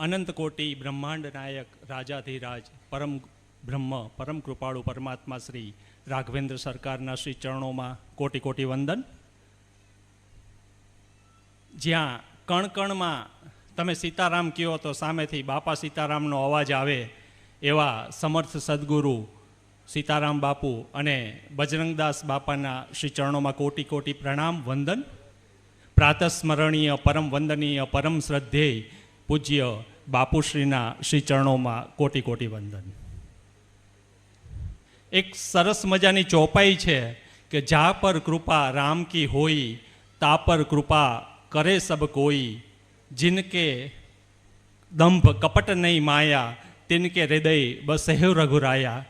અનંત કોટી બ્રહ્માંડ નાયક રાજાધિરાજ, પરમ બ્રહ્મ, પરમ કૃપાળુ પરમાત્મા શ્રી રાઘવેન્દ્ર સરકારના શ્રી ચરણોમાં કોટી કોટી વંદન. જ્યાં કણકણમાં તમે સીતારામ કહો તો સામેથી બાપા સીતારામનો અવાજ આવે એવા સમર્થ સદગુરુ સીતારામ બાપુ અને બજરંગદાસ બાપાના શ્રી ચરણોમાં કોટી કોટી પ્રણામ, વંદન. પ્રાતસ્મરણીય પરમ વંદનીય પરમ શ્રદ્ધેય પૂજ્ય બાપુશ્રીના શ્રી ચરણોમાં કોટી કોટી વંદન. એક સરસ મજાની ચોપાઈ છે કે જા પર કૃપા રામ કી હોઈ તા પર કૃપા કરે સબ કોઈ, જિનકે દંભ કપટ નહીં માયા, તિનકે હૃદય બસ સહેવ રઘુરાયા.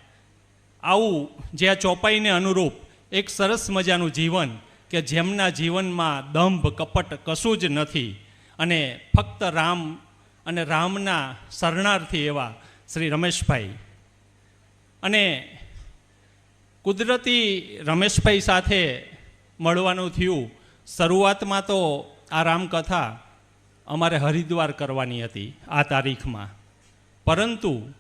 આવું જે આ ચોપાઈને અનુરૂપ એક સરસ મજાનું જીવન કે જેમના જીવનમાં દંભ કપટ કશું જ નથી અને ફક્ત રામ અને રામના શરણાર્થી એવા શ્રી રમેશભાઈ. અને કુદરતી રમેશભાઈ સાથે મળવાનું થયું. શરૂઆતમાં તો આ રામકથા અમારે હરિદ્વાર કરવાની હતી આ તારીખમાં. પરંતુ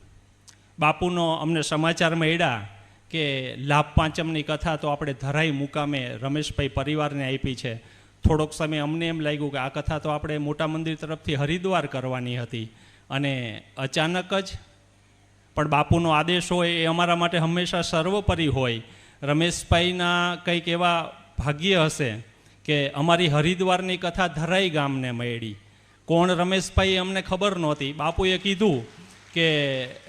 બાપુનો અમને સમાચાર મળ્યા કે લાભ પાંચમની કથા તો આપણે ધરાઈ મુકામે રમેશભાઈ પરિવારને આપી છે. થોડોક સમય અમને એમ લાગ્યું કે આ કથા તો આપણે મોટા મંદિર તરફથી હરિદ્વાર કરવાની હતી. અને અચાનક જ, પણ બાપુનો આદેશ હોય એ અમારા માટે હંમેશા સર્વોપરી હોય. રમેશભાઈના કંઈક એવા ભાગ્ય હશે કે અમારી હરિદ્વારની કથા ધરાઈ ગામને મળી. કોણ રમેશભાઈ અમને ખબર નહોતી. બાપુએ કીધું કે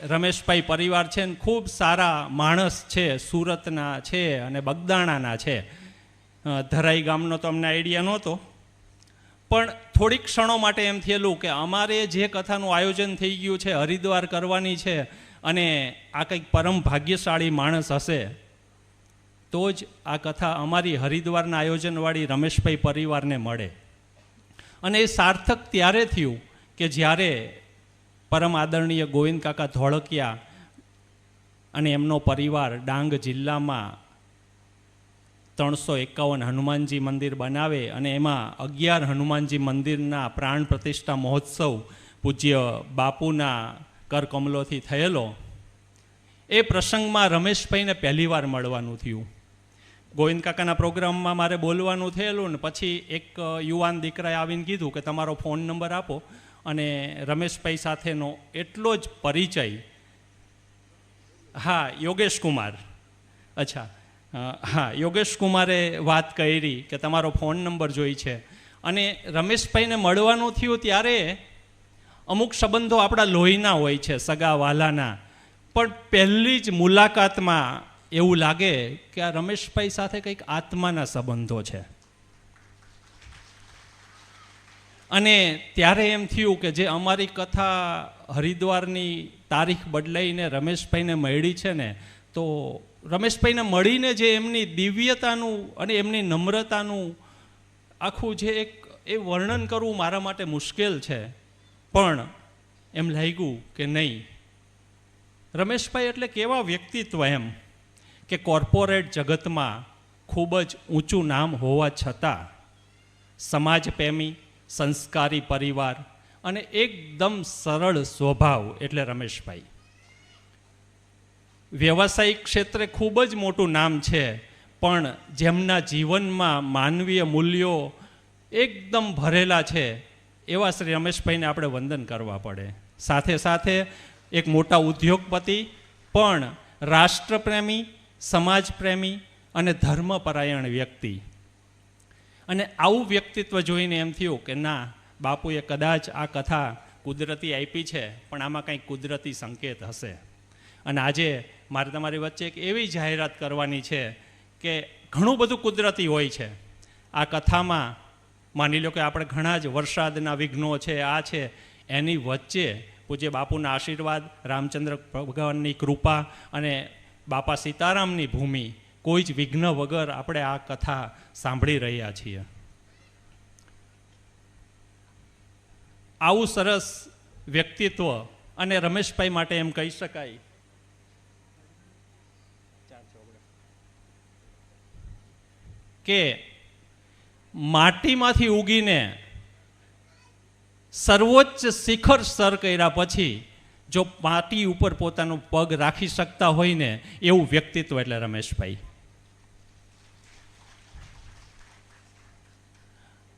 રમેશભાઈ પરિવાર છે ને ખૂબ સારા માણસ છે, સુરતના છે અને બગદાણાના છે. ધરાઈ ગામનો તો અમને આઈડિયા નહોતો. પણ થોડીક ક્ષણો માટે એમ થયેલું કે અમારે જે કથાનું આયોજન થઈ ગયું છે, હરિદ્વાર કરવાની છે, અને આ કંઈક પરમ ભાગ્યશાળી માણસ હશે, તો જ આ કથા અમારી હરિદ્વારના આયોજનવાળી રમેશભાઈ પરિવારને મળે. અને એ સાર્થક ત્યારે થયું કે જ્યારે પરમ આદરણીય ગોવિંદ કાકા ધોળકિયા અને એમનો પરિવાર ડાંગ જિલ્લામાં ત્રણસો એકાવન હનુમાનજી મંદિર બનાવે અને એમાં અગિયાર હનુમાનજી મંદિરના પ્રાણ પ્રતિષ્ઠા મહોત્સવ પૂજ્ય બાપુના કરકમલોથી થયેલો. એ પ્રસંગમાં રમેશભાઈને પહેલીવાર મળવાનું થયું. ગોવિંદ કાકાના પ્રોગ્રામમાં મારે બોલવાનું થયેલું ને પછી એક યુવાન દીકરાએ આવીને કીધું કે તમારો ફોન નંબર આપો અને રમેશભાઈ સાથેનો એટલો જ પરિચય. હા, યોગેશ કુમાર. અચ્છા. હા, યોગેશ કુમારે વાત કરી કે તમારો ફોન નંબર જોઈ છે. અને રમેશભાઈને મળવાનું થયું ત્યારે અમુક સંબંધો આપણા લોહીના હોય છે, સગા વાલાના. પણ પહેલી જ મુલાકાતમાં એવું લાગે કે આ રમેશભાઈ સાથે કંઈક આત્માના સંબંધો છે. અને ત્યારે એમ થયું કે જે અમારી કથા હરિદ્વારની તારીખ બદલાઈને રમેશભાઈને મળી છે ને, તો રમેશભાઈને મળીને જે એમની દિવ્યતાનું અને એમની નમ્રતાનું આખું જે એક એ વર્ણન કરવું મારા માટે મુશ્કેલ છે. પણ એમ લાગ્યું કે નહીં. રમેશભાઈ એટલે કેવા વ્યક્તિત્વ એમ કે કોર્પોરેટ જગતમાં ખૂબ જ ઊંચું નામ હોવા છતાં સમાજપ્રેમી, સંસ્કારી પરિવાર અને એકદમ સરળ સ્વભાવ એટલે રમેશભાઈ. વ્યવસાયિક ક્ષેત્રે ખૂબ જ મોટું નામ છે, પણ જેમના જીવનમાં માનવીય મૂલ્યો એકદમ ભરેલા છે, એવા શ્રી રમેશભાઈને આપણે વંદન કરવા પડે. સાથે સાથે એક મોટા ઉદ્યોગપતિ, પણ રાષ્ટ્રપ્રેમી, સમાજપ્રેમી અને ધર્મપરાયણ વ્યક્તિ. અને આવું વ્યક્તિત્વ જોઈને એમ થયું કે ના, બાપુએ કદાચ આ કથા કુદરતી આપી છે, પણ આમાં કંઈક કુદરતી સંકેત હશે. અને આજે મારે તમારી વચ્ચે એક એવી જાહેરાત કરવાની છે કે ઘણું બધું કુદરતી હોય છે. આ કથામાં માની લો કે આપણે ઘણા જ વરસાદના વિઘ્નો છે, આ છે. એની વચ્ચે પૂજ્ય બાપુના આશીર્વાદ, રામચંદ્ર ભગવાનની કૃપા અને બાપા સીતારામની ભૂમિ, કોઈ જ વિઘ્ન વગર આપણે આ કથા સાંભળી રહ્યા છીએ. આવું સરસ વ્યક્તિત્વ અને રમેશભાઈ માટે એમ કહી શકાય કે માટીમાંથી ઉગીને સર્વોચ્ચ શિખર સર કર્યા પછી જો માટી ઉપર પોતાનો પગ રાખી શકતા હોય ને એવું વ્યક્તિત્વ એટલે રમેશભાઈ.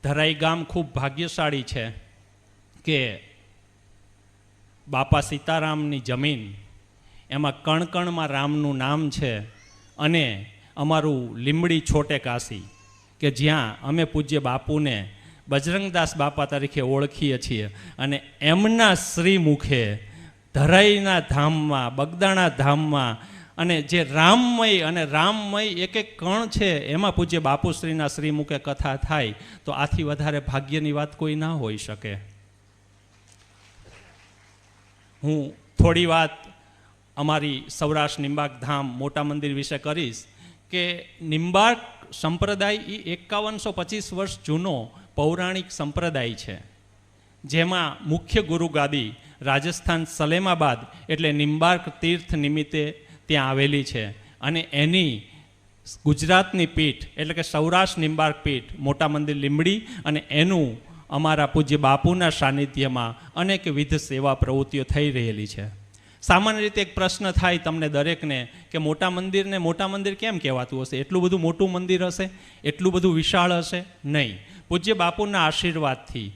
ધરાઈ ગામ ખૂબ ભાગ્યશાળી છે કે બાપા સીતારામની જમીન એમાં કણકણમાં રામનું નામ છે અને અમારું લીંબડી છોટે કાશી, કે જ્યાં અમે પૂજ્ય બાપુને બજરંગદાસ બાપા તરીકે ઓળખીએ છીએ અને એમના શ્રી મુખે ધરાઈના ધામમાં, બગદાણા ધામમાં અને જે રામમય અને રામમય એક એક કણ છે, એમાં પૂજ્ય બાપુશ્રીના શ્રી મુખે કથા થાય, તો આથી વધારે ભાગ્યની વાત કોઈ ના હોઈ શકે. હું થોડી વાત અમારી સૌરાષ્ટ્ર નિંબાક ધામ મોટા મંદિર વિશે કરીશ. કે નિંબાર્ક સંપ્રદાય એ એકાવનસો પચીસ વર્ષ જૂનો પૌરાણિક સંપ્રદાય છે. જેમાં મુખ્ય ગુરુ ગાદી રાજસ્થાન સલેમાબાદ એટલે નિંબાર્ક તીર્થ નિમિત્તે ત્યાં આવેલી છે. અને એની ગુજરાતની પીઠ એટલે કે સૌરાષ્ટ્ર નિંબાર્ક પીઠ, મોટા મંદિર લીંબડી અને એનું અમારા પૂજ્ય બાપુના સાનિધ્યમાં અનેકવિધ સેવા પ્રવૃત્તિઓ થઈ રહેલી છે. સામાન્ય રીતે એક પ્રશ્ન થાય તમને દરેકને કે મોટા મંદિરને, મોટા મંદિર કેમ કહેવાતું હશે? એટલું બધું મોટું મંદિર હશે? એટલું બધું વિશાળ હશે? નહીં. પૂજ્ય બાપુના આશીર્વાદથી.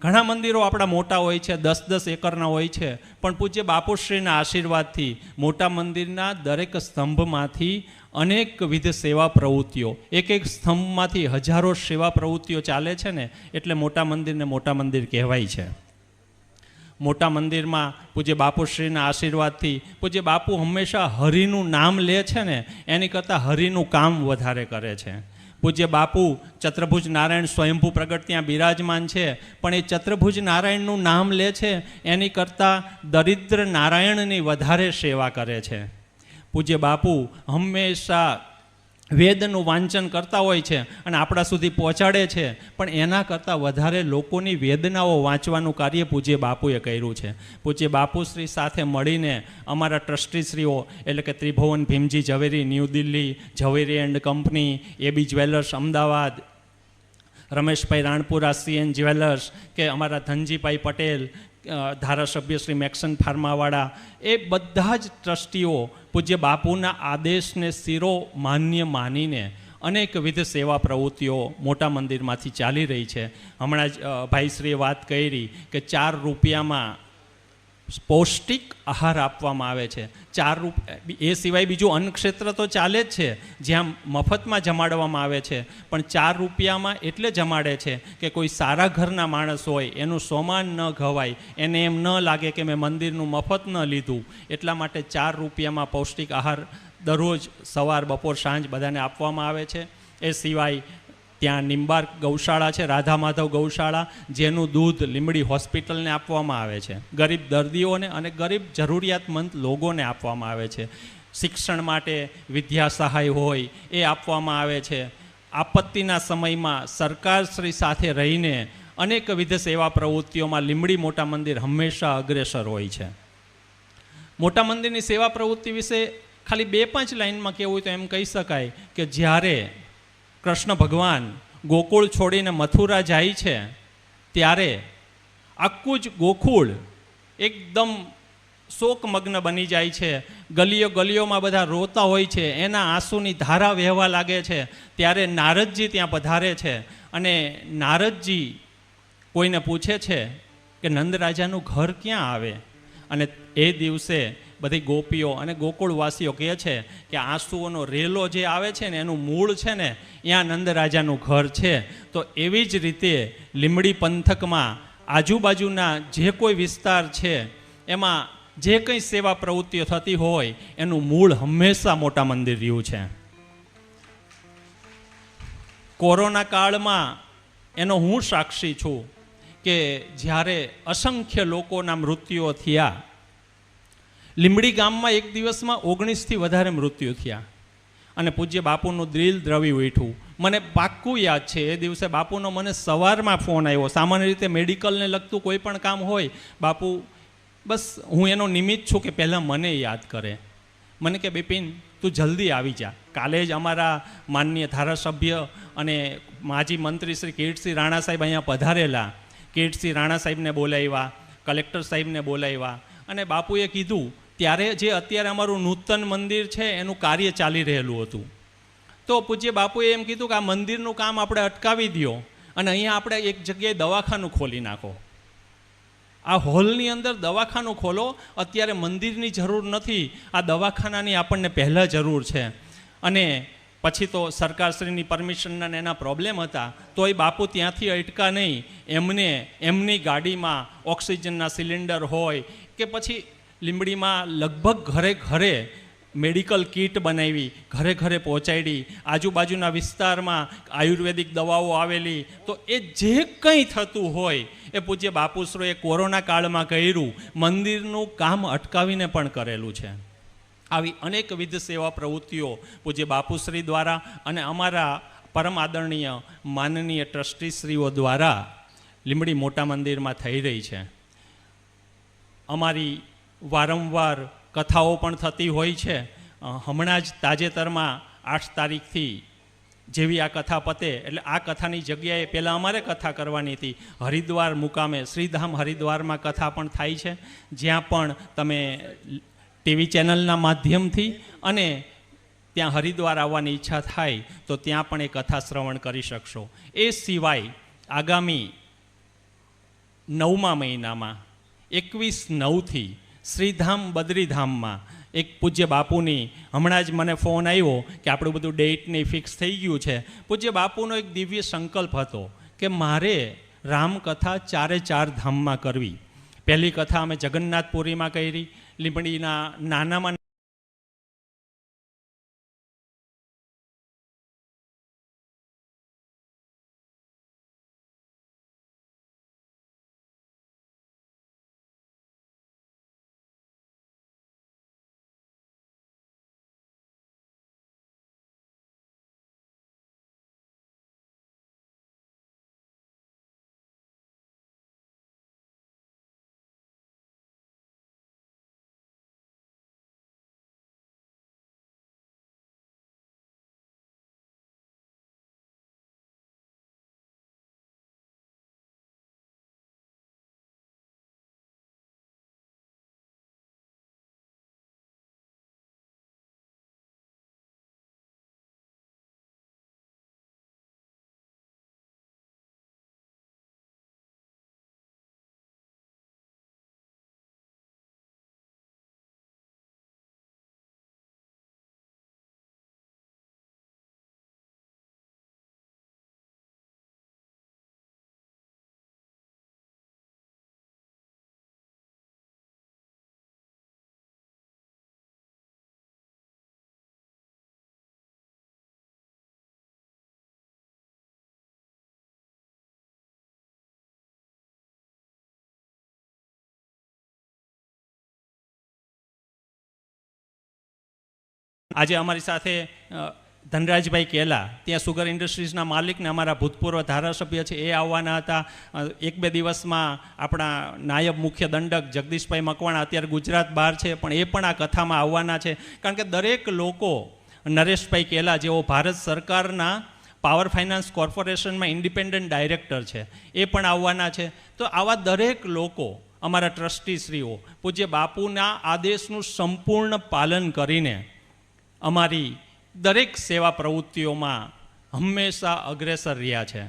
ઘણા મંદિરો આપણા મોટા હોય છે, દસ દસ એકરના હોય છે, પણ પૂજ્ય બાપુશ્રીના આશીર્વાદથી મોટા મંદિરના દરેક સ્તંભમાંથી અનેકવિધ સેવા પ્રવૃત્તિઓ, એક એક સ્તંભમાંથી હજારો સેવા પ્રવૃત્તિઓ ચાલે છે ને? એટલે મોટા મંદિરને મોટા મંદિર કહેવાય છે. મોટા મંદિરમાં પૂજ્ય બાપુશ્રીના આશીર્વાદથી પૂજ્ય બાપુ હંમેશા હરિનું નામ લે છે ને, એની કરતાં હરિનું કામ વધારે કરે છે. પૂજ્ય બાપુ ચત્રભુજ નારાયણ સ્વયંભૂ પ્રગટ ત્યાં બિરાજમાન છે, પણ એ ચત્રભુજ નારાયણનું નામ લે છે, એની કરતાં દરિદ્ર નારાયણની વધારે સેવા કરે છે. પૂજ્ય બાપુ હંમેશા વેદનું વાંચન કરતા હોય છે અને આપણા સુધી પહોંચાડે છે, પણ એના કરતાં વધારે લોકોની વેદનાઓ વાંચવાનું કાર્ય પૂજ્ય બાપુએ કર્યું છે. પૂજ્ય બાપુશ્રી સાથે મળીને અમારા ટ્રસ્ટીશ્રીઓ એટલે કે Tribhuvan Bhimji Zaveri, new Delhi, Zaveri and company AB jewellers, Ahmedabad, Rameshbhai Ranpura CN jewellers કે અમારા ધનજીભાઈ પટેલ ધારાસભ્ય શ્રી મેક્સન ફાર્માવાળા, એ બધા જ ટ્રસ્ટીઓ પૂજ્ય બાપુના આદેશને શિરો માન્ય માનીને અનેકવિધ સેવા પ્રવૃત્તિઓ મોટા મંદિરમાંથી ચાલી રહી છે. હમણાં જ ભાઈશ્રીએ વાત કરી કે ચાર રૂપિયામાં પૌષ્ટિક આહાર આપવામાં આવે છે. ચાર રૂપ, એ સિવાય બીજું અન્ન ક્ષેત્ર તો ચાલે જ છે, જ્યાં મફતમાં જમાડવામાં આવે છે. પણ ચાર રૂપિયામાં એટલે જમાડે છે કે કોઈ સારા ઘરના માણસ હોય, એનું સોમાન ન ઘવાય, એને એમ ન લાગે કે મેં મંદિરનું મફત ન લીધું. એટલા માટે ચાર રૂપિયામાં પૌષ્ટિક આહાર દરરોજ સવાર, બપોર, સાંજ બધાને આપવામાં આવે છે. એ સિવાય ત્યાં નિંબાર્ક ગૌશાળા છે રાધા માધવ ગૌશાળા, જેનું દૂધ લીંબડી હોસ્પિટલને આપવામાં આવે છે. ગરીબ દર્દીઓને અને ગરીબ જરૂરિયાતમંદ લોકોને આપવામાં આવે છે. શિક્ષણ માટે વિદ્યા સહાય હોય એ આપવામાં આવે છે. આપત્તિના સમયમાં સરકારશ્રી સાથે રહીને અનેકવિધ સેવા પ્રવૃત્તિઓમાં લીમડી મોટા મંદિર હંમેશા અગ્રેસર હોય છે. મોટા મંદિરની સેવા પ્રવૃત્તિ વિશે ખાલી બે પાંચ લાઇનમાં કહેવું હોય તો એમ કહી શકાય કે જ્યારે કૃષ્ણ ભગવાન ગોકુળ છોડીને મથુરા જાય છે, ત્યારે આખું જ ગોકુળ એકદમ શોકમગ્ન બની જાય છે. ગલીઓ ગલીઓમાં બધા રોતા હોય છે, એના આંસુની ધારા વહેવા લાગે છે. ત્યારે નારદજી ત્યાં પધારે છે અને નારદજી કોઈને પૂછે છે કે નંદ રાજાનું ઘર ક્યાં આવે? અને એ દિવસે બધી ગોપીઓ અને ગોકુળવાસીઓ કહે છે કે આંસુઓનો રેલો જે આવે છે ને, એનું મૂળ છે ને ત્યાં નંદરાજાનું ઘર છે. તો એવી જ રીતે લીંબડી પંથકમાં આજુબાજુના જે કોઈ વિસ્તાર છે, એમાં જે કંઈ સેવા પ્રવૃત્તિઓ થતી હોય, એનું મૂળ હંમેશા મોટા મંદિર રહ્યું છે. કોરોના કાળમાં એનો હું સાક્ષી છું કે જ્યારે અસંખ્ય લોકોના મૃત્યુઓ થયા લીંબડી ગામમાં એક દિવસમાં ઓગણીસથી વધારે મૃત્યુ થયા. અને પૂજ્ય બાપુનું દિલ દ્રવી ઉઠ્યું. મને પાક્કું યાદ છે, એ દિવસે બાપુનો મને સવારમાં ફોન આવ્યો. સામાન્ય રીતે મેડિકલને લગતું કોઈ પણ કામ હોય, બાપુ, બસ હું એનો નિમિત્ત છું કે પહેલાં મને યાદ કરે. મને કે, બિપિન, તું જલ્દી આવી જા. કાલે જ અમારા માનનીય ધારાસભ્ય અને માજી મંત્રી શ્રી કિરીટસિંહ રાણા સાહેબ અહીંયા પધારેલા. કિરીટસિંહ રાણા સાહેબને બોલાવ્યા, કલેક્ટર સાહેબને બોલાવ્યા. અને બાપુએ કીધું ત્યારે જે અત્યારે અમારું નૂતન મંદિર છે, એનું કાર્ય ચાલી રહેલું હતું. તો પૂજ્ય બાપુએ એમ કીધું કે આ મંદિરનું કામ આપણે અટકાવી દો અને અહીંયા આપણે એક જગ્યાએ દવાખાનું ખોલી નાખો. આ હોલની અંદર દવાખાનું ખોલો, અત્યારે મંદિરની જરૂર નથી, આ દવાખાનાની આપણને પહેલાં જરૂર છે. અને પછી તો સરકારશ્રીની પરમિશનના એના પ્રોબ્લેમ હતા તો એ બાપુ ત્યાંથી અટકા નહીં. એમને, એમની ગાડીમાં ઓક્સિજનના સિલિન્ડર હોય કે પછી લીંબડીમાં લગભગ ઘરે ઘરે મેડિકલ કીટ બનાવી, ઘરે ઘરે પહોંચાડી. આજુબાજુના વિસ્તારમાં આયુર્વેદિક દવાઓ આવેલી. તો એ જે કંઈ થતું હોય, એ પૂજ્ય બાપુશ્રોએ કોરોના કાળમાં કર્યું. મંદિરનું કામ અટકાવીને પણ કરેલું છે. આવી અનેકવિધ સેવા પ્રવૃત્તિઓ પૂજ્ય બાપુશ્રી દ્વારા અને અમારા પરમ આદરણીય માનનીય ટ્રસ્ટીશ્રીઓ દ્વારા લીંબડી મોટા મંદિરમાં થઈ રહી છે. અમારી વારંવાર કથાઓ પણ થતી હોય છે. હમણાં જ તાજેતરમાં આઠ તારીખથી જેવી આ કથા પતે, એટલે આ કથાની જગ્યાએ પહેલાં અમારે કથા કરવાની હતી. હરિદ્વાર મુકામે, શ્રીધામ હરિદ્વારમાં કથા પણ થાય છે. જ્યાં પણ તમે ટીવી ચેનલના માધ્યમથી અને ત્યાં હરિદ્વાર આવવાની ઈચ્છા થાય, તો ત્યાં પણ એ કથા શ્રવણ કરી શકશો. એ સિવાય આગામી નવમા મહિનામાં, એકવીસ નવથી શ્રીધામ બદ્રીધામમાં. એક પૂજ્ય બાપુની હમણાં જ મને ફોન આવ્યો કે આપણું બધું ડેટની ફિક્સ થઈ ગયું છે. પૂજ્ય બાપુનો એક દિવ્ય સંકલ્પ હતો કે મારે રામકથા ચારે ચાર ધામમાં કરવી. પહેલી કથા અમે જગન્નાથપુરીમાં કરી, લીંબડીના નાનામાં આજે અમારી સાથે ધનરાજભાઈ કેલા, ત્યાં સુગર ઇન્ડસ્ટ્રીઝના માલિકને અમારા ભૂતપૂર્વ ધારાસભ્ય છે, એ આવવાના હતા. એક બે દિવસમાં આપણા નાયબ મુખ્ય દંડક જગદીશભાઈ મકવાણા અત્યારે ગુજરાત બહાર છે, પણ એ પણ આ કથામાં આવવાના છે. કારણ કે દરેક લોકો, નરેશભાઈ કેલા જેઓ ભારત સરકારના પાવર ફાઇનાન્સ કોર્પોરેશનમાં ઇન્ડિપેન્ડન્ટ ડાયરેક્ટર છે, એ પણ આવવાના છે. તો આવા દરેક લોકો, અમારા ટ્રસ્ટીશ્રીઓ, પૂજ્ય બાપુના આદેશનું સંપૂર્ણ પાલન કરીને અમારી દરેક સેવા પ્રવૃત્તિઓમાં હંમેશા અગ્રેસર રહ્યા છે.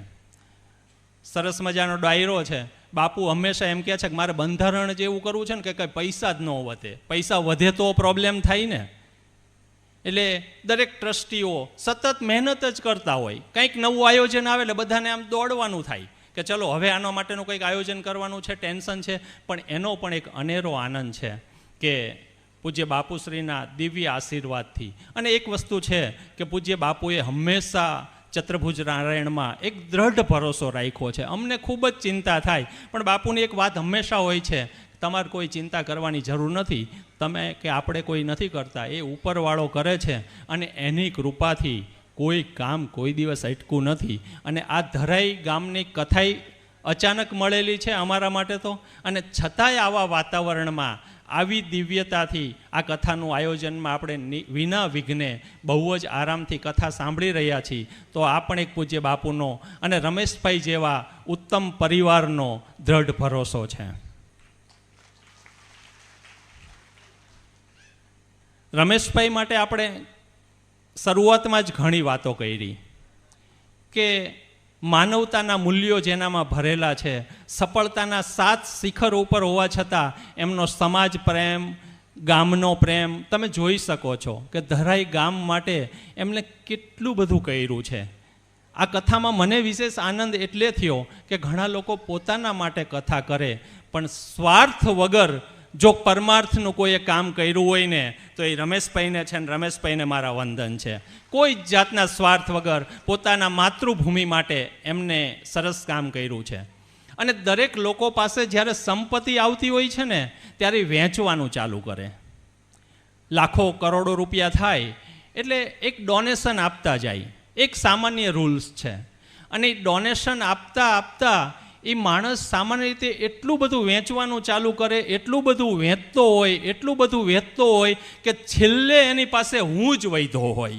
સરસ મજાનો ડાયરો છે. બાપુ હંમેશા એમ કહે છે કે મારે બંધારણ જેવું કરવું છે ને કે કંઈ પૈસા જ ન વધે. પૈસા વધે તો પ્રોબ્લેમ થાય ને. એટલે દરેક ટ્રસ્ટીઓ સતત મહેનત જ કરતા હોય. કંઈક નવું આયોજન આવે એટલે બધાને આમ દોડવાનું થાય કે ચલો, હવે આના માટેનું કંઈક આયોજન કરવાનું છે, ટેન્શન છે. પણ એનો પણ એક અનેરો આનંદ છે કે પૂજ્ય બાપુશ્રીના દિવ્ય આશીર્વાદથી. અને એક વસ્તુ છે કે પૂજ્ય બાપુએ હંમેશા ચત્રભુજ નારાયણમાં એક દ્રઢ ભરોસો રાખ્યો છે. અમને ખૂબ જ ચિંતા થાય. પણ બાપુની એક વાત હંમેશા હોય છે, તમારે કોઈ ચિંતા કરવાની જરૂર નથી. તમે કે આપણે કોઈ નથી કરતા, એ ઉપરવાળો કરે છે અને એની કૃપાથી કોઈ કામ કોઈ દિવસ અટકું નથી. અને આ ધરાઈ ગામની કથાઈ અચાનક મળેલી છે અમારા માટે તો. અને છતાંય આવા વાતાવરણમાં આવી દિવ્યતાથી આ કથાનું આયોજનમાં આપણે વિના વિઘ્ને બહુ જ આરામથી કથા સાંભળી રહ્યા છીએ. તો આ પણ એક પૂજ્ય બાપુનો અને રમેશભાઈ જેવા ઉત્તમ પરિવારનો દ્રઢ ભરોસો છે. રમેશભાઈ માટે આપણે શરૂઆતમાં જ ઘણી વાતો કરી કે માનવતાના મૂલ્યો જેનામાં ભરેલા છે, સફળતાના સાત શિખર ઉપર હોવા છતાં એમનો સમાજ પ્રેમ, ગામનો પ્રેમ તમે જોઈ શકો છો કે ધરાઈ ગામ માટે એમણે કેટલું બધું કર્યું છે. આ કથામાં મને વિશેષ આનંદ એટલે થયો કે ઘણા લોકો પોતાના માટે કથા કરે, પણ સ્વાર્થ વગર જો પરમાર્થનું કોઈએ કામ કર્યું હોય ને, તો એ રમેશભાઈને છે ને રમેશભાઈને મારા વંદન છે. કોઈ જ જાતના સ્વાર્થ વગર પોતાના માતૃભૂમિ માટે એમને સરસ કામ કર્યું છે. અને દરેક લોકો પાસે જ્યારે સંપત્તિ આવતી હોય છે ને, ત્યારે વહેંચવાનું ચાલુ કરે. લાખો કરોડો રૂપિયા થાય, એટલે એક ડોનેશન આપતા જાય. એક સામાન્ય રૂલ્સ છે. અને એ ડોનેશન આપતા આપતા એ માણસ સામાન્ય રીતે એટલું બધું વેચવાનું ચાલુ કરે, એટલું બધું વેચતો હોય, એટલું બધું વેચતો હોય કે છેલ્લે એની પાસે હું જ વૈધો હોય.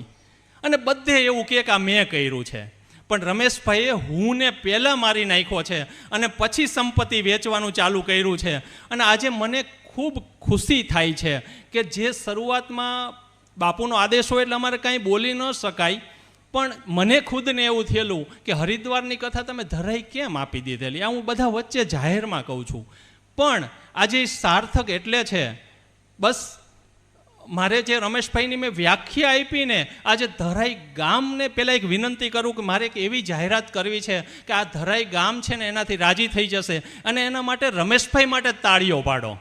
અને બધે એવું કહે કે આ મેં કર્યું છે. પણ રમેશભાઈએ હુંને પહેલાં મારી નાખ્યો છે અને પછી સંપત્તિ વેચવાનું ચાલુ કર્યું છે. અને આજે મને ખૂબ ખુશી થાય છે કે જે શરૂઆતમાં બાપુનો આદેશ હોય એટલે અમારે કાંઈ બોલી ન શકાય પણ મને ખુદને એવું થયેલું કે હરિદ્વારની કથા તમે ધરાઈ કેમ આપી દીધેલી? આ હું બધા વચ્ચે જાહેરમાં કહું છું. પણ આજે સાર્થક એટલે છે, બસ મારે જે રમેશભાઈની મેં વ્યાખ્યા આપીને આજે ધરાઈ ગામને પહેલાં એક વિનંતી કરું કે મારે એક એવી જાહેરાત કરવી છે કે આ ધરાઈ ગામ છે ને એનાથી રાજી થઈ જશે અને એના માટે રમેશભાઈ માટે તાળીઓ પાડો.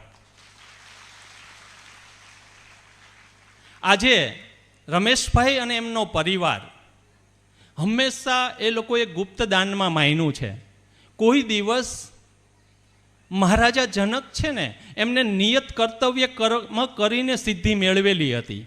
આજે રમેશભાઈ અને એમનો પરિવાર હંમેશા એ લોકોએ ગુપ્ત દાનમાં માન્યું છે. કોઈ દિવસ મહારાજા જનક છે ને, એમને નિયત કર્તવ્ય કર્મ કરીને સિદ્ધિ મેળવેલી હતી.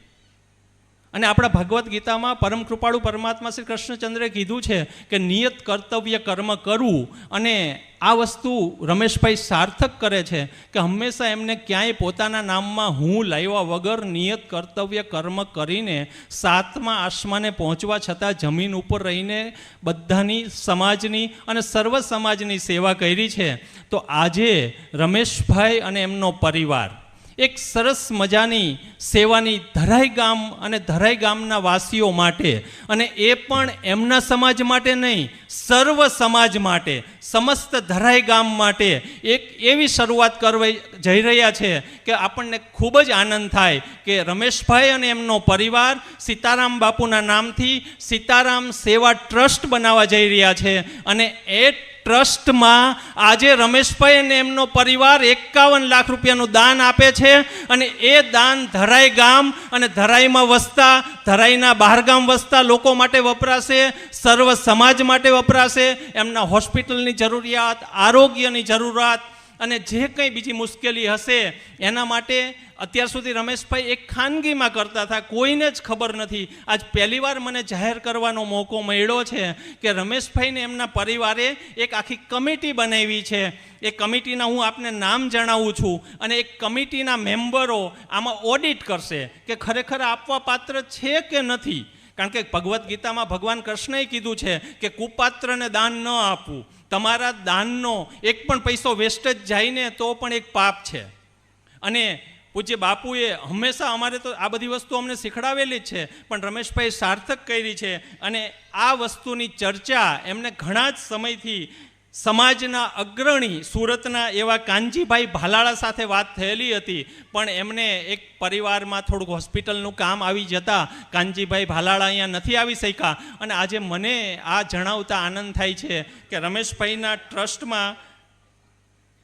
અને આપણા ભગવદ્ ગીતામાં પરમ કૃપાળુ પરમાત્મા શ્રી કૃષ્ણચંદ્રે કીધું છે કે નિયત કર્તવ્ય કર્મ કરવું અને આ વસ્તુ રમેશભાઈ સાર્થક કરે છે કે હંમેશા એમને ક્યાંય પોતાના નામમાં હું લાવ્યા વગર નિયત કર્તવ્ય કર્મ કરીને સાતમા આસમાને પહોંચવા છતાં જમીન ઉપર રહીને બધાની સમાજની અને સર્વ સમાજની સેવા કરી છે. તો આજે રમેશભાઈ અને એમનો પરિવાર એક સરસ મજાની સેવાની ધરાઈ ગામ અને ધરાઈ ગામના વાસીઓ માટે અને એ પણ એમના સમાજ માટે નહીં, સર્વ સમાજ માટે, સમસ્ત ધરાઈ ગામ માટે એક એવી શરૂઆત કરવા જઈ રહ્યા છે કે આપણને ખૂબ જ આનંદ થાય કે રમેશભાઈ અને એમનો પરિવાર સીતારામ બાપુના નામથી સીતારામ સેવા ટ્રસ્ટ બનાવવા જઈ રહ્યા છે અને એ ટ્રસ્ટમાં આજે રમેશભાઈ અને એમનો પરિવાર એકાવન લાખ રૂપિયાનું દાન આપે છે અને એ દાન ધરાઈ ગામ અને ધરાઈમાં વસતા, ધરાઈના બહારગામ વસતા લોકો માટે વપરાશે, સર્વ સમાજ માટે વપરાશે. એમના હોસ્પિટલની જરૂરિયાત, આરોગ્યની જરૂરિયાત અને જે કંઈ બીજી મુશ્કેલી હશે, એના માટે અત્યાર સુધી રમેશભાઈ એક ખાનગીમાં કરતા હતા, કોઈને જ ખબર નથી. આજ પહેલીવાર મને જાહેર કરવાનો મોકો મળ્યો છે કે રમેશભાઈને એમના પરિવારે એક આખી કમિટી બનાવી છે. એ કમિટીના હું આપને નામ જણાવું છું અને એ કમિટીના મેમ્બરો આમાં ઓડિટ કરશે કે ખરેખર આપવા પાત્ર છે કે નથી. કારણ કે ભગવદ્ ગીતામાં ભગવાન કૃષ્ણએ કીધું છે કે કુપાત્રને દાન ન આપવું. તમારા દાનનો એક પણ પૈસો વેસ્ટ જ જાય ને તો પણ એક પાપ છે. અને પૂજ્ય બાપુએ હંમેશા અમારે તો આ બધી વસ્તુ અમને શીખડાવેલી જ છે, પણ રમેશભાઈ સાર્થક કરી છે. અને આ વસ્તુની ચર્ચા એમને ઘણા જ સમયથી સમાજના અગ્રણી સુરતના એવા કાનજીભાઈ ભાલાળા સાથે વાત થયેલી હતી, પણ એમને એક પરિવારમાં થોડુંક હોસ્પિટલનું કામ આવી જતા કાનજીભાઈ ભાલાળા અહીંયા નથી આવી શક્યા. અને આજે મને આ જણાવતા આનંદ થાય છે કે રમેશભાઈના ટ્રસ્ટમાં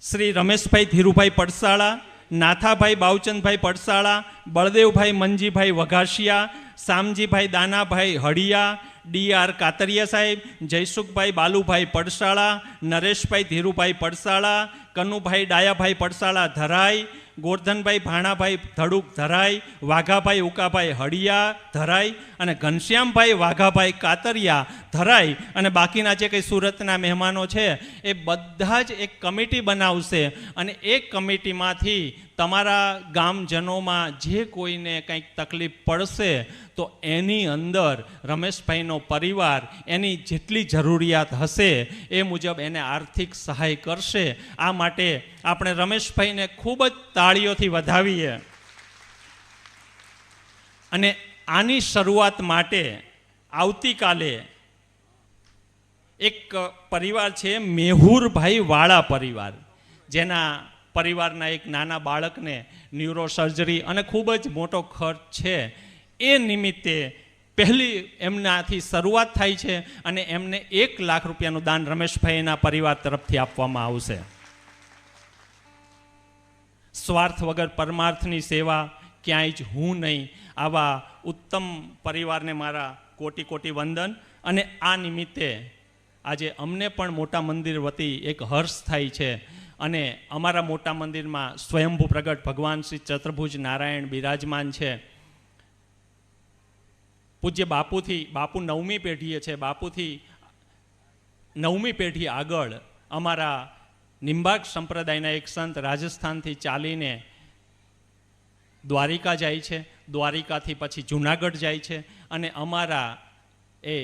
શ્રી રમેશભાઈ ધીરુભાઈ પડસાળા, નાથાભાઈ બાવચંદભાઈ પડસાળા, બળદેવભાઈ મંજીભાઈ વઘાસિયા શામજીભાઈ દાનાભાઈ હળિયા ડી આર કાતરિયા સાહેબ, જયસુખભાઈ બાલુભાઈ પડસાળા, નરેશભાઈ ધીરુભાઈ પડસાળા, કનુભાઈ ડાયાભાઈ પડસાળા ધરાઈ, ગોરધનભાઈ ભાણાભાઈ ધડુક ધરાઈ, વાઘાભાઈ ઉકાભાઈ હળિયા ધરાઈ અને ઘનશ્યામભાઈ વાઘાભાઈ કાતરિયા ધરાઈ અને બાકીના જે કંઈ સુરતના મહેમાનો છે, એ બધા જ એક કમિટી બનાવશે અને એ કમિટીમાંથી તમારા ગામજનોમાં જે કોઈને કંઈક તકલીફ પડશે, તો એની અંદર રમેશભાઈનો પરિવાર એની જેટલી જરૂરિયાત હશે, એ મુજબ એને આર્થિક સહાય કરશે. આ માટે આપણે રમેશભાઈને ખૂબ જ તાળીઓથી વધાવીએ. અને આની શરૂઆત માટે આવતીકાલે એક પરિવાર છે, મેહુરભાઈ વાળા પરિવાર. જેના પરિવારના એક નાના બાળકને ન્યુરો સર્જરી અને ખૂબ જ મોટો ખર્ચ છે. એ નિમિત્તે પહેલી એમનાથી શરૂઆત થાય છે અને એમને એક લાખ રૂપિયાનું દાન રમેશભાઈના પરિવાર તરફથી આપવામાં આવશે. સ્વાર્થ વગર પરમાર્થની સેવા ક્યાંય જ હું નહીં. આવા ઉત્તમ પરિવારને મારા કોટી કોટી વંદન અને આ નિમિત્તે આજે અમને પણ મોટા મંદિર વતી એક હર્ષ થાય છે. અને અમારા મોટા મંદિરમાં સ્વયંભૂ પ્રગટ ભગવાન શ્રી ચતુર્ભુજ નારાયણ બિરાજમાન છે. પૂજ્ય બાપુથી, બાપુ નવમી પેઢીએ છે, બાપુથી નવમી પેઢી આગળ અમારા નિંબાક સંપ્રદાયના એક સંત રાજસ્થાનથી ચાલીને દ્વારિકા જાય છે. દ્વારિકાથી પછી જુનાગઢ જાય છે અને અમારા એ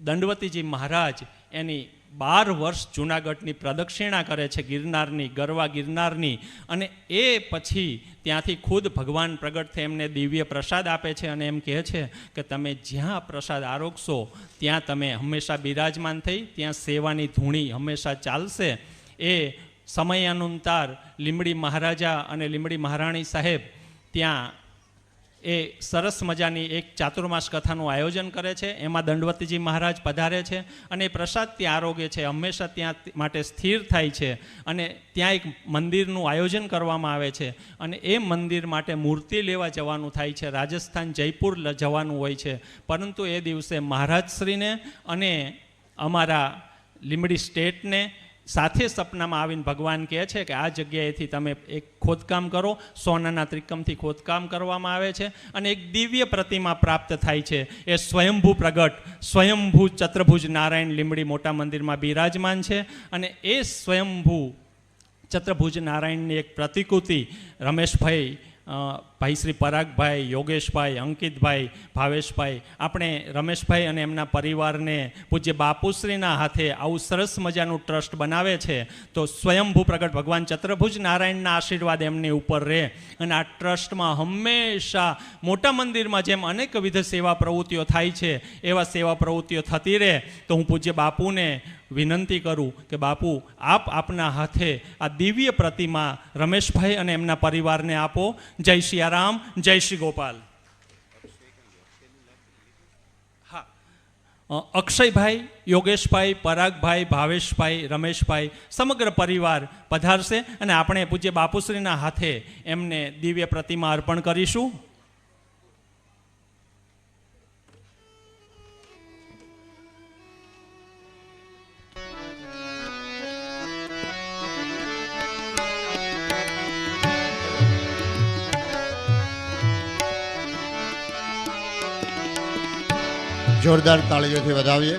દંડવતીજી મહારાજ એની બાર વર્ષ જુનાગઢની પ્રદક્ષિણા કરે છે ગિરનારની, ગરવા ગિરનારની અને એ પછી ત્યાંથી ખુદ ભગવાન પ્રગટ થઈ એમને દિવ્ય પ્રસાદ આપે છે અને એમ કહે છે કે તમે જ્યાં પ્રસાદ આરોગશો, ત્યાં તમે હંમેશા બિરાજમાન થઈ, ત્યાં સેવાની ધૂણી હંમેશા ચાલશે. એ સમયાનુસાર લીમડી મહારાજા અને લીંબડી મહારાણી સાહેબ ત્યાં એ સરસ મજાની એક ચાતુર્માસ કથાનું આયોજન કરે છે. એમાં દંડવતીજી મહારાજ પધારે છે અને પ્રસાદ ત્યાં આરોગ્ય છે. હંમેશા ત્યાં માટે સ્થિર થાય છે અને ત્યાં એક મંદિરનું આયોજન કરવામાં આવે છે અને એ મંદિર માટે મૂર્તિ લેવા જવાનું થાય છે. રાજસ્થાન જયપુર જવાનું હોય છે. પરંતુ એ દિવસે મહારાજશ્રીને અને અમારા લીંબડી સ્ટેટને સાથે સપનામાં આવીને ભગવાન કહે છે કે આ જગ્યાએથી તમે એક ખોદકામ કરો, સોનાના ત્રિકમથી ખોદકામ કરવામાં આવે છે અને એક દિવ્ય પ્રતિમા પ્રાપ્ત થાય છે. એ સ્વયંભૂ પ્રગટ, સ્વયંભૂ ચત્રભુજ નારાયણ લીમડી મોટા મંદિરમાં બિરાજમાન છે અને એ સ્વયંભૂ ચત્રભુજ નારાયણની એક પ્રતિકૃતિ રમેશભાઈ ભાઈ શ્રી પરાગભાઈ, યોગેશભાઈ, અંકિતભાઈ, ભાવેશભાઈ, આપણે રમેશભાઈ અને એમના પરિવારને પૂજ્ય બાપુશ્રીના હાથે આવું સરસ મજાનું ટ્રસ્ટ બનાવે છે, તો સ્વયંભૂ પ્રગટ ભગવાન ચત્રભુજ નારાયણના આશીર્વાદ એમની ઉપર રહે. અને આ ટ્રસ્ટમાં હંમેશા મોટા મંદિરમાં જેમ અનેકવિધ સેવા પ્રવૃત્તિઓ થાય છે, એવા સેવા પ્રવૃત્તિઓ થતી રહે, તો હું પૂજ્ય બાપુને વિનંતી કરું કે બાપુ, આપ આપના હાથે આ દિવ્ય પ્રતિમા રમેશભાઈ અને એમના પરિવારને આપો. જય સિયારામ જય શ્રી ગોપાલ અક્ષયભાઈ યોગેશભાઈ પરાગભાઈ ભાવેશભાઈ રમેશભાઈ સમગ્ર પરિવાર પધારશે અને આપણે પૂજ્ય બાપુશ્રીના હાથે એમને દિવ્ય પ્રતિમા અર્પણ કરીશું. જોરદાર તાળીઓથી વધાવીએ.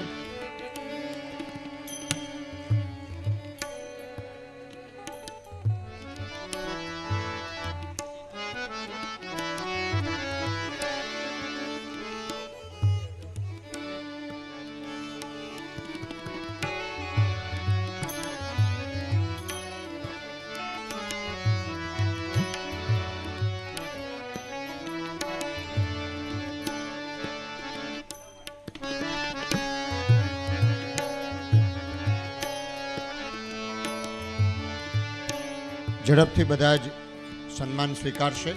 ઝડપથી બધા જ સન્માન સ્વીકારશે.